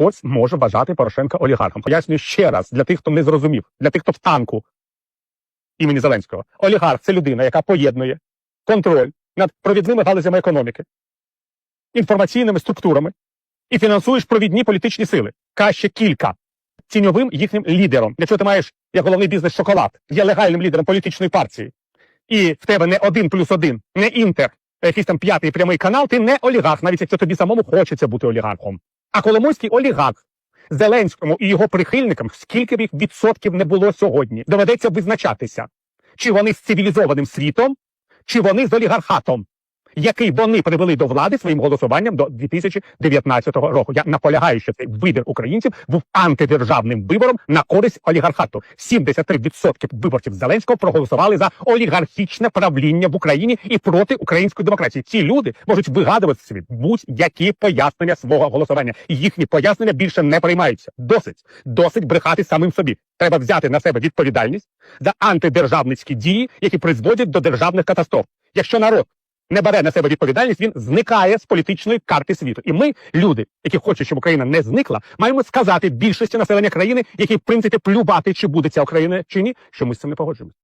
хтось може вважати Порошенка олігархом. Пояснюю ще раз для тих, хто не зрозумів, для тих, хто в танку імені Зеленського. Олігарх це людина, яка поєднує контроль над провідними галузями економіки, інформаційними структурами і фінансуєш провідні політичні сили. Краще кілька тіньовим їхнім лідером. Якщо ти маєш як головний бізнес шоколад, є легальним лідером політичної партії, і в тебе не один плюс один, не інтер, якийсь там п'ятий прямий канал, ти не олігарх, навіть якщо тобі самому хочеться бути олігархом. А Коломойський олігарх. Зеленському і його прихильникам, скільки б їх відсотків не було сьогодні, доведеться визначатися, чи вони з цивілізованим світом, чи вони з олігархатом, який вони привели до влади своїм голосуванням до 2019 року. Я наполягаю, що цей вибір українців був антидержавним вибором на користь олігархату. 73% виборців Зеленського проголосували за олігархічне правління в Україні і проти української демократії. Ці люди можуть вигадувати собі будь-які пояснення свого голосування. Їхні пояснення більше не приймаються. Досить, досить брехати самим собі. Треба взяти на себе відповідальність за антидержавницькі дії, які призводять до державних катастроф. Якщо народ не бере на себе відповідальність, він зникає з політичної карти світу. І ми, люди, які хочуть, щоб Україна не зникла, маємо сказати більшості населення країни, які в принципі плювати, чи буде ця Україна чи ні, що ми з цим не погоджуємося.